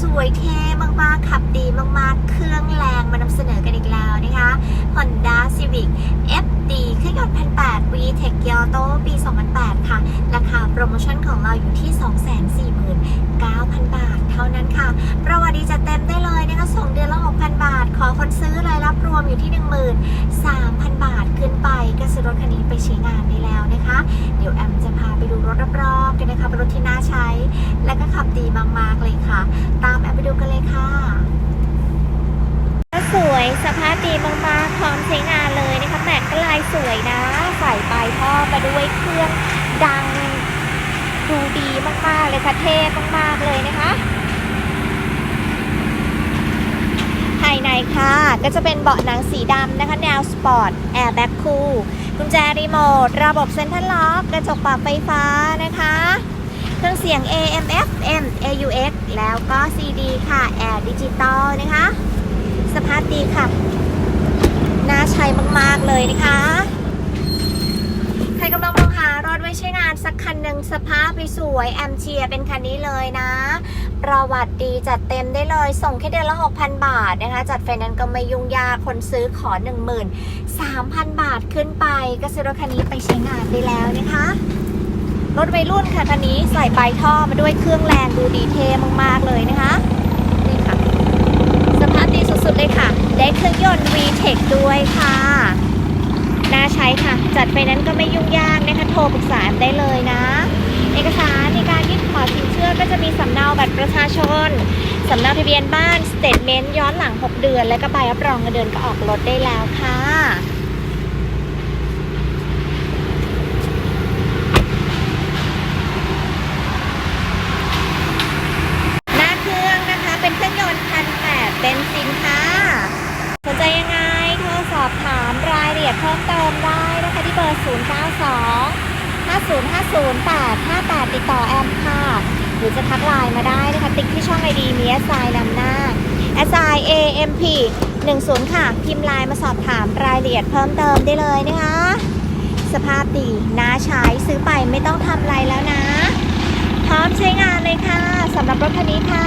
สวยเท่มากๆ ขับดีมากๆ เครื่องแรงมานำเสนอกันอีกแล้วนะคะ Honda Civic FD เครื่องยนต์1,800 VTEC Kyoto ปี 2008 ค่ะ ราคาโปรโมชั่นของเราอยู่ที่ 249,000 บาท เท่านั้นค่ะ ประวัติจัดเต็มได้เลยนะคะส่งเดือนละ 6,000 บาท ขอคนซื้อรายรับรวมอยู่ที่ 13,000 บาทขึ้นไปก็ซื้อรถคันนี้ไปใช้งานได้แล้วนะคะ เดี๋ยวแอมจะพาไปดูรถรอบๆ กันนะคะเป็นรถที่น่าใช้ และก็ขับดีมากๆเลยค่ะ ตามแอปไปดูกันเลยค่ะสวยสภาพดีมากๆพร้อมใช้งานเลยนะคะแม็กก็ลายสวยนะใส่ปลายท่อมาด้วยเครื่องดังดูดีมากๆเลยค่ะเท่มากๆเลยนะคะ ภาย ในค่ะ ก็จะเป็นเบาะหนังสีดำนะคะ แนวสปอร์ตแอร์แบ็คคูลกุญแจรีโมท ระบบเซ็นทรัลล็อกกระจกปรับไฟฟ้านะคะ เครื่องเสียง AM FM AUX แล้วก็ CD ค่ะ แอร์ดิจิตอลนะคะ สภาพดีค่ะ น่าใช้มาก ๆ เลยนะคะ ไว้ใช้งานสักคันหนึ่งสภาพสวยแอมเชียเป็นคันนี้เลยนะ ประวัติดีจัดเต็มได้เลย ส่งแค่เดือนละ 6,000 บาทนะคะ จัดไฟแนนซ์ก็ไม่ยุ่งยากคนซื้อขอ 13,000 บาทขึ้นไป ก็ซื้อรถคันนี้ไปใช้งานได้แล้วนะคะ รถวัยรุ่นค่ะคันนี้ใส่ปลายท่อมาด้วยเครื่องแรงดูดีเท่มากๆเลยนะคะนี่ค่ะสภาพดีสุดๆเลยค่ะ ได้เครื่องยนต์ VTEC ด้วยค่ะ น่าใช้ค่ะ จัดไปนั้นก็ไม่ยุ่งยากนะคะโทรปรึกษาได้เลยนะ เอกสารในการยื่นขอสินเชื่อก็จะมีสำเนาบัตรประชาชนสำเนาทะเบียนบ้านสเตทเมนต์ย้อนหลัง 6 เดือน และก็ใบรับรองเงินเดือนก็ออกรถได้แล้วค่ะหน้าเครื่องนะคะเป็นเครื่องยนต์พันแปดเบนซินค่ะ สนใจยังไงโทรสอบถามรา ยละเอียดเพิ่มเติมได้นะคะที่เบอร์ 0 9 2 5 0 5 0 8 5 8 ติดต่อแอมค่ะ หรือจะทักไลน์มาได้นะคะ ติ๊กที่ช่องไอดีมีแอสไซนำหน้า S I A M P 10 ค่ะ พิมพ์ไลน์มาสอบถามรายละเอียดเพิ่มเติมได้เลยนะคะ สภาพดีน่าใช้ซื้อไปไม่ต้องทำอะไรแล้วนะ พร้อมใช้งานเลยค่ะสำหรับรถคันนี้ค่ะ